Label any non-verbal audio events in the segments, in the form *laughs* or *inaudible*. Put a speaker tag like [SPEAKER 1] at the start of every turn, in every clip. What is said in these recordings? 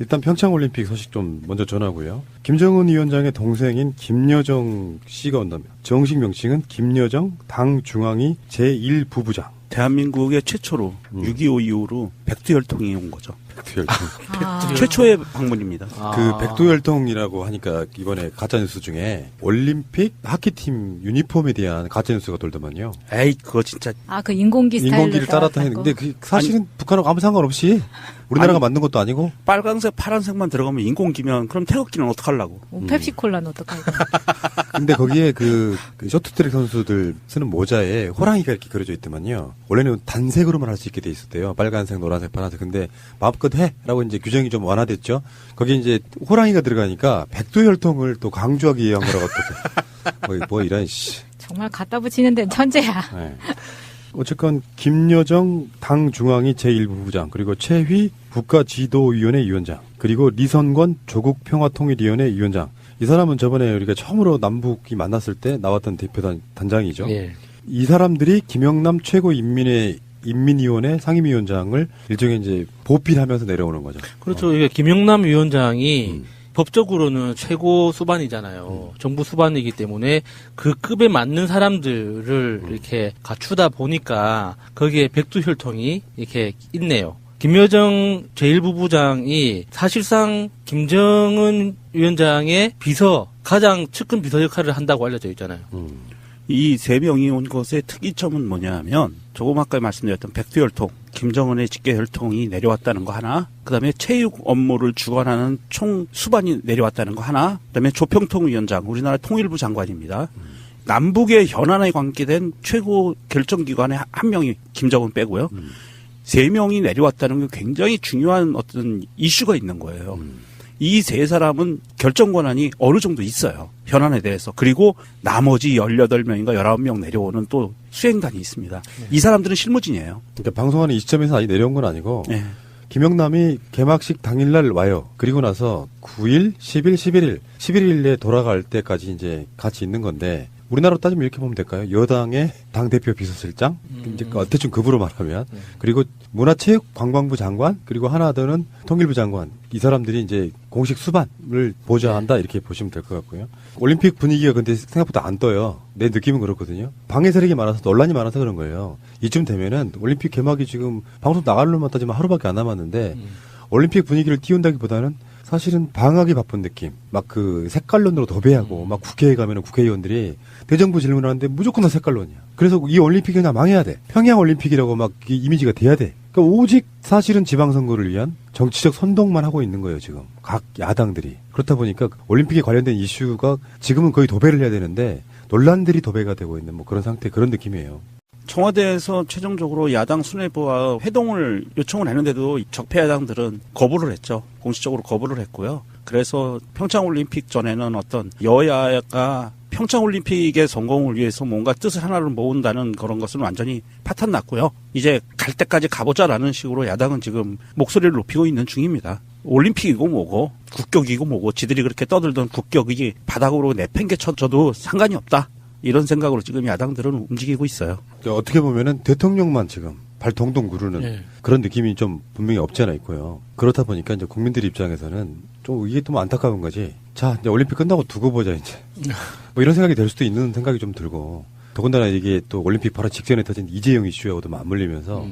[SPEAKER 1] 일단 평창올림픽 소식 좀 먼저 전하고요. 김정은 위원장의 동생인 김여정 씨가 온다면 정식 명칭은 김여정 당 중앙위 제1부부장.
[SPEAKER 2] 대한민국의 최초로
[SPEAKER 1] 음.
[SPEAKER 2] 6.25 이후로 백두혈통이 온 거죠.
[SPEAKER 1] 백두혈통.
[SPEAKER 3] 아, *laughs*
[SPEAKER 2] 최초의 방문입니다.
[SPEAKER 1] 그 백두혈통이라고 하니까 이번에 가짜뉴스 중에 올림픽 하키팀 유니폼에 대한 가짜뉴스가 돌더만요.
[SPEAKER 2] 에이 그거 진짜
[SPEAKER 3] 아, 그 인공기 스타일로
[SPEAKER 1] 인공기를 따랐다 했는데 그 사실은 북한하고 아무 상관없이 우리나라가
[SPEAKER 2] 아니,
[SPEAKER 1] 만든 것도 아니고
[SPEAKER 2] 빨강색 파란색만 들어가면 인공기면 그럼 태극기는 어떡하려고.
[SPEAKER 3] 뭐 펩시콜라는 어떡하고. *laughs*
[SPEAKER 1] 근데 거기에 그, 그 쇼트트랙 선수들 쓰는 모자에 호랑이가 이렇게 그려져 있더만요. 원래는 단색으로만 할 수 있게 돼 있었대요. 빨간색, 노란색, 파란색. 근데 마음 껏 해라고 이제 규정이 좀 완화됐죠. 거기 이제 호랑이가 들어가니까 백두혈통을 또 강조하기 위한 거라고 또 *laughs* 뭐, 뭐 이런 씨.
[SPEAKER 3] 정말 갖다 붙이는 데는 천재야.
[SPEAKER 1] 네. 어쨌건 김여정 당 중앙위 제1부부장 그리고 최휘 국가지도위원회 위원장 그리고 리선권 조국평화통일위원회 위원장 이 사람은 저번에 우리가 처음으로 남북이 만났을 때 나왔던 대표 단 단장이죠.
[SPEAKER 4] 예.
[SPEAKER 1] 이 사람들이 김영남 최고인민회 인민위원회 상임위원장을 일종의 이제 보필하면서 내려오는 거죠.
[SPEAKER 4] 그렇죠. 이게 김영남 위원장이
[SPEAKER 1] 음.
[SPEAKER 4] 법적으로는 최고 수반이잖아요. 정부 수반이기 때문에 그 급에 맞는 사람들을 이렇게 갖추다 보니까 거기에 백두혈통이 이렇게 있네요. 김여정 제1부부장이 사실상 김정은 위원장의 비서, 가장 측근 비서 역할을 한다고 알려져 있잖아요.
[SPEAKER 1] 음.
[SPEAKER 2] 이 세 명이 온 것의 특이점은 뭐냐면 조금 아까 말씀드렸던 백두 혈통, 김정은의 직계 혈통이 내려왔다는 거 하나, 그 다음에 체육 업무를 주관하는 총 수반이 내려왔다는 거 하나, 그 다음에 조평통 위원장, 우리나라 통일부 장관입니다. 남북의 현안에 관계된 최고 결정기관의 한 명이 김정은 빼고요. 세 명이 내려왔다는 게 굉장히 중요한 어떤 이슈가 있는 거예요. 이 세 사람은 결정 권한이 어느 정도 있어요. 현안에 대해서. 그리고 나머지 18명인가 19명 내려오는 또 수행단이 있습니다. 이 사람들은 실무진이에요.
[SPEAKER 1] 그러니까 방송하는 이 시점에서 아직 내려온 건 아니고
[SPEAKER 2] 예.
[SPEAKER 1] 김영남이 개막식 당일날 와요. 그리고 나서 9일, 10일, 11일, 11일에 돌아갈 때까지 이제 같이 있는 건데 우리나라로 따지면 이렇게 보면 될까요? 여당의 당대표 비서실장, 이제 그 대충 급으로 말하면 그리고 문화체육관광부 장관 그리고 하나 더는 통일부 장관 이 사람들이 이제 공식 수반을 보좌한다 이렇게 보시면 될 것 같고요. 올림픽 분위기가 근데 생각보다 안 떠요. 내 느낌은 그렇거든요. 방해 세력이 많아서 논란이 많아서 그런 거예요. 이쯤 되면은 올림픽 개막이 지금 방송 나갈 놈만 따지면 하루밖에 안 남았는데 올림픽 분위기를 띄운다기보다는 사실은 방학이 바쁜 느낌. 막 그 색깔론으로 도배하고 막 국회에 가면은 국회의원들이 대정부 질문하는데 무조건 다 색깔론이야. 그래서 이 올림픽이 그냥 망해야 돼. 평양 올림픽이라고 막이 이미지가 돼야 돼. 그러니까 오직 사실은 지방선거를 위한 정치적 선동만 하고 있는 거예요, 지금. 각 야당들이. 그렇다 보니까 올림픽에 관련된 이슈가 지금은 거의 도배를 해야 되는데 논란들이 도배가 되고 있는 뭐 그런 상태, 그런 느낌이에요.
[SPEAKER 2] 청와대에서 최종적으로 야당 수뇌부와 회동을 요청을 했는데도 적폐 야당들은 거부를 했죠. 공식적으로 거부를 했고요. 그래서 평창올림픽 전에는 어떤 여야가 평창올림픽의 성공을 위해서 뭔가 뜻을 하나를 모은다는 그런 것은 완전히 파탄 났고요. 이제 갈 때까지 가보자라는 식으로 야당은 지금 목소리를 높이고 있는 중입니다. 올림픽이고 뭐고 국격이고 뭐고 지들이 그렇게 떠들던 국격이 바닥으로 내팽개쳐져도 상관이 없다. 이런 생각으로 지금 야당들은 움직이고 있어요.
[SPEAKER 1] 그러니까 어떻게 보면은 대통령만 지금 발 동동 구르는
[SPEAKER 4] 예.
[SPEAKER 1] 그런 느낌이 좀 분명히 없지 않아 있고요. 그렇다 보니까 이제 국민들 입장에서는 좀 이게 좀 안타까운 거지. 자, 이제 올림픽 끝나고 두고 보자 이제. *laughs* 뭐 이런 생각이 될 수도 있는 생각이 좀 들고. 더군다나 이게 또 올림픽 바로 직전에 터진 이재용 이슈하고도 맞물리면서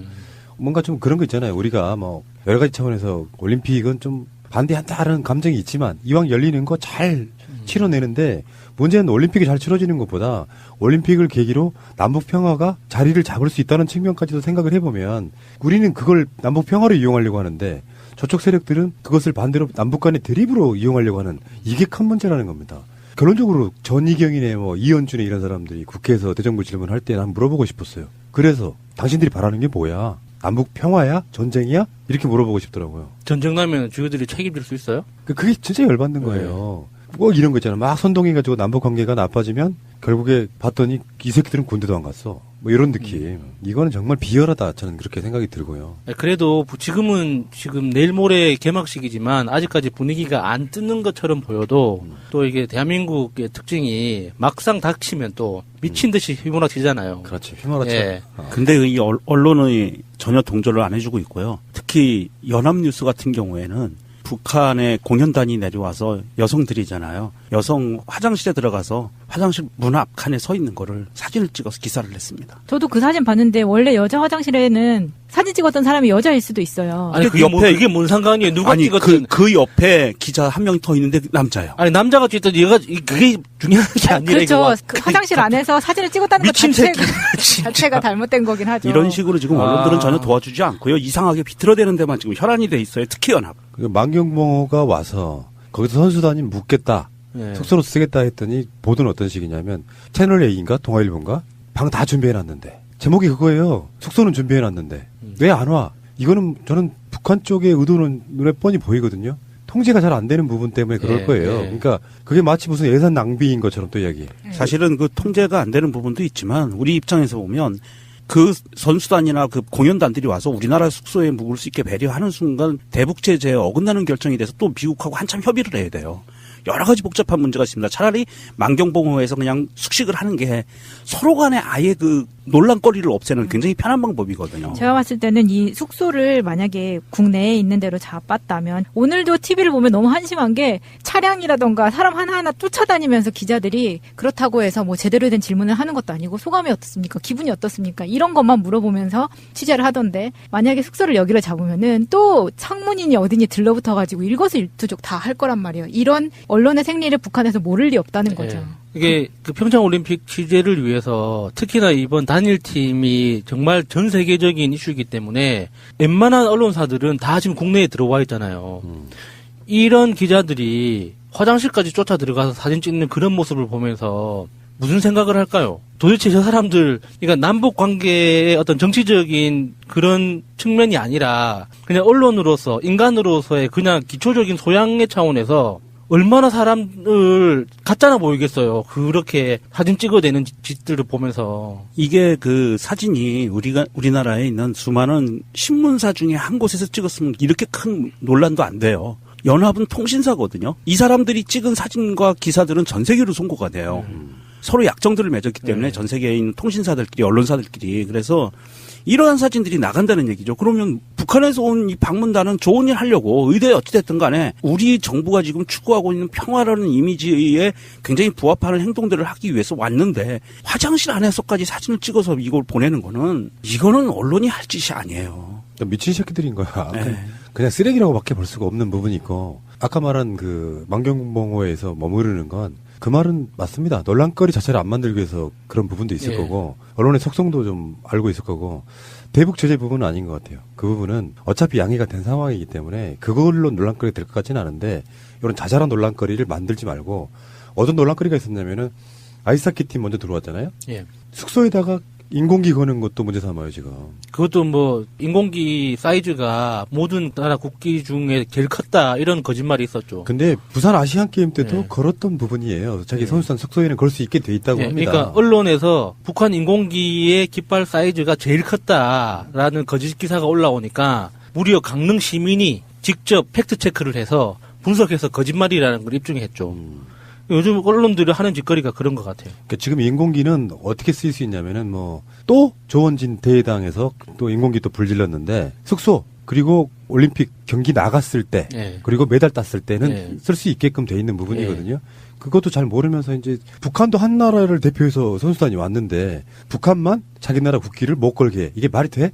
[SPEAKER 1] 뭔가 좀 그런 거 있잖아요. 우리가 뭐 여러 가지 차원에서 올림픽은 좀 반대한다는 감정이 있지만 이왕 열리는 거 잘 치러내는데 문제는 올림픽이 잘 치러지는 것보다 올림픽을 계기로 남북 평화가 자리를 잡을 수 있다는 측면까지도 생각을 해보면 우리는 그걸 남북 평화로 이용하려고 하는데 저쪽 세력들은 그것을 반대로 남북 간의 대립으로 이용하려고 하는 이게 큰 문제라는 겁니다. 결론적으로 전희경이네 뭐 이현준의 이런 사람들이 국회에서 대정부 질문할 때는 한번 물어보고 싶었어요. 그래서 당신들이 바라는 게 뭐야? 남북 평화야? 전쟁이야? 이렇게 물어보고 싶더라고요.
[SPEAKER 4] 전쟁 나면 주요들이 책임질 수 있어요?
[SPEAKER 1] 그- 그게 진짜 열받는 거예요. 뭐 이런 거 있잖아. 막 선동해가지고 남북 관계가 나빠지면 결국에 봤더니 이 새끼들은 군대도 안 갔어. 뭐 이런 느낌. 이거는 정말 비열하다. 저는 그렇게 생각이 들고요.
[SPEAKER 4] 네, 그래도 지금은 지금 내일 모레 개막식이지만 아직까지 분위기가 안 뜨는 것처럼 보여도 또 이게 대한민국의 특징이 막상 닥치면 또 미친 듯이 휘몰아치잖아요.
[SPEAKER 1] 그렇지. 휘몰아쳐.
[SPEAKER 4] 예.
[SPEAKER 1] 어.
[SPEAKER 2] 근데 이 언- 언론이 전혀 동조를 안 해주고 있고요. 특히 연합뉴스 같은 경우에는 북한의 공연단이 내려와서 여성들이잖아요. 여성 화장실에 들어가서 화장실 문 앞 칸에 서 있는 거를 사진을 찍어서 기사를 냈습니다.
[SPEAKER 3] 저도 그 사진 봤는데 원래 여자 화장실에는 사진 찍었던 사람이 여자일 수도 있어요.
[SPEAKER 4] 아니 그뭐
[SPEAKER 2] 옆에-
[SPEAKER 4] 그게 뭔 상관이에요? 누가
[SPEAKER 2] 아니
[SPEAKER 4] 찍었든
[SPEAKER 2] 그, 그 옆에 기자 한명더 있는데 남자예요.
[SPEAKER 4] 아니 남자가 찍든 얘가 이- 그게 중요한 게
[SPEAKER 3] 아,
[SPEAKER 4] 아니라
[SPEAKER 3] 그렇죠. 그 화장실 안에서 사진을 찍었다는 것
[SPEAKER 4] 미친
[SPEAKER 3] 자체가, *laughs* 잘못된 거긴 하죠.
[SPEAKER 2] 이런 식으로 지금
[SPEAKER 4] 아.
[SPEAKER 2] 언론들은 전혀 도와주지 않고요. 이상하게 비틀어대는 데만 지금 혈안이 돼 있어요. 특히 연합.
[SPEAKER 1] 그 만경봉호가 와서 거기서 선수단이 묻겠다.
[SPEAKER 4] 예.
[SPEAKER 1] 숙소로 쓰겠다 했더니 보도는 어떤 식이냐면 채널 A인가 동아일보인가 방 다 준비해놨는데 제목이 그거예요. 숙소는 준비해놨는데 왜안 와? 이거는 저는 북한 쪽의 의도는 눈에 뻔히 보이거든요. 통제가 잘 안 되는 부분 때문에 그럴
[SPEAKER 4] 예,
[SPEAKER 1] 거예요.
[SPEAKER 4] 예.
[SPEAKER 1] 그러니까 그게 마치 무슨 예산 낭비인 것처럼 또 이야기.
[SPEAKER 2] 사실은 그 통제가 안 되는 부분도 있지만 우리 입장에서 보면 그 선수단이나 그 공연단들이 와서 우리나라 숙소에 묵을 수 있게 배려하는 순간 대북 제재에 어긋나는 결정이 돼서 또 미국하고 한참 협의를 해야 돼요. 여러 가지 복잡한 문제가 있습니다. 차라리 만경봉호에서 그냥 숙식을 하는 게 서로 간에 아예 그 논란거리를 없애는 굉장히 편한 방법이거든요.
[SPEAKER 3] 제가 봤을 때는 이 숙소를 만약에 국내에 있는 대로 잡았다면 오늘도 TV를 보면 너무 한심한 게 차량이라던가 사람 하나하나 쫓아다니면서 기자들이 그렇다고 해서 뭐 제대로 된 질문을 하는 것도 아니고 소감이 어떻습니까? 기분이 어떻습니까? 이런 것만 물어보면서 취재를 하던데 만약에 숙소를 여기로 잡으면은 또 창문이니 어디니 들러붙어 가지고 일거수일투족 다 할 거란 말이에요. 이런 언론의 생리를 북한에서 모를 리 없다는 거죠.
[SPEAKER 4] 예. 이게 그 평창 올림픽 취재를 위해서 특히나 이번 단일 팀이 정말 전 세계적인 이슈이기 때문에 웬만한 언론사들은 다 지금 국내에 들어와 있잖아요. 이런 기자들이 화장실까지 쫓아 들어가서 사진 찍는 그런 모습을 보면서 무슨 생각을 할까요? 도대체 저 사람들, 그러니까 남북 관계의 어떤 정치적인 그런 측면이 아니라 그냥 언론으로서, 인간으로서의 그냥 기초적인 소양의 차원에서 얼마나 사람을 갖잖아 보이겠어요. 그렇게 사진 찍어대는 짓- 짓들을 보면서.
[SPEAKER 2] 이게 그 사진이 우리가 우리나라에 있는 수많은 신문사 중에 한 곳에서 찍었으면 이렇게 큰 논란도 안 돼요. 연합은 통신사거든요. 이 사람들이 찍은 사진과 기사들은 전 세계로 송고가 돼요. 서로 약정들을 맺었기 때문에
[SPEAKER 4] 네.
[SPEAKER 2] 전 세계에 있는 통신사들끼리 언론사들끼리 그래서 이러한 사진들이 나간다는 얘기죠. 그러면 북한에서 온 이 방문단은 좋은 일 하려고 의도에 어찌됐든 간에 우리 정부가 지금 추구하고 있는 평화라는 이미지에 굉장히 부합하는 행동들을 하기 위해서 왔는데 화장실 안에서까지 사진을 찍어서 이걸 보내는 거는 이거는 언론이 할 짓이 아니에요.
[SPEAKER 1] 미친 새끼들인 거야.
[SPEAKER 2] 네.
[SPEAKER 1] 그냥 쓰레기라고밖에 볼 수가 없는 부분이 있고 아까 말한 그 만경봉호에서 머무르는 건 그 말은 맞습니다. 논란거리 자체를 안 만들기 위해서 그런 부분도 있을
[SPEAKER 4] 예.
[SPEAKER 1] 거고 언론의 속성도 좀 알고 있을 거고 대북 제재 부분은 아닌 것 같아요. 그 부분은 어차피 양해가 된 상황이기 때문에 그걸로 논란거리 될 것 같지는 않은데 이런 자잘한 논란거리를 만들지 말고 어떤 논란거리가 있었냐면은 아이스하키 팀 먼저 들어왔잖아요.
[SPEAKER 4] 예.
[SPEAKER 1] 숙소에다가 인공기 거는 것도 문제 삼아요 지금.
[SPEAKER 4] 그것도 뭐 인공기 사이즈가 모든 나라 국기 중에 제일 컸다 이런 거짓말이 있었죠.
[SPEAKER 1] 근데 부산 아시안 게임 때도
[SPEAKER 4] 네.
[SPEAKER 1] 걸었던 부분이에요. 자기
[SPEAKER 4] 네.
[SPEAKER 1] 선수단 숙소에는 걸 수 있게 돼 있다고
[SPEAKER 4] 예,
[SPEAKER 1] 합니다.
[SPEAKER 4] 그러니까 언론에서 북한 인공기의 깃발 사이즈가 제일 컸다라는 거짓 기사가 올라오니까 무려 강릉 시민이 직접 팩트 체크를 해서 분석해서 거짓말이라는 걸 입증했죠.
[SPEAKER 1] 음.
[SPEAKER 4] 요즘 언론들이 하는 짓거리가 그런 것 같아요.
[SPEAKER 1] 그러니까 지금 인공기는 어떻게 쓰일 수 있냐면은 뭐 또 조원진 대회당에서 또 인공기 또 불질렀는데 숙소 그리고 올림픽 경기 나갔을 때
[SPEAKER 4] 예.
[SPEAKER 1] 그리고 메달 땄을 때는
[SPEAKER 4] 예.
[SPEAKER 1] 쓸수 있게끔 돼 있는 부분이거든요. 그것도 잘 모르면서 이제 북한도 한 나라를 대표해서 선수단이 왔는데 북한만 자기 나라 국기를 못 걸게 해. 이게 말이 돼?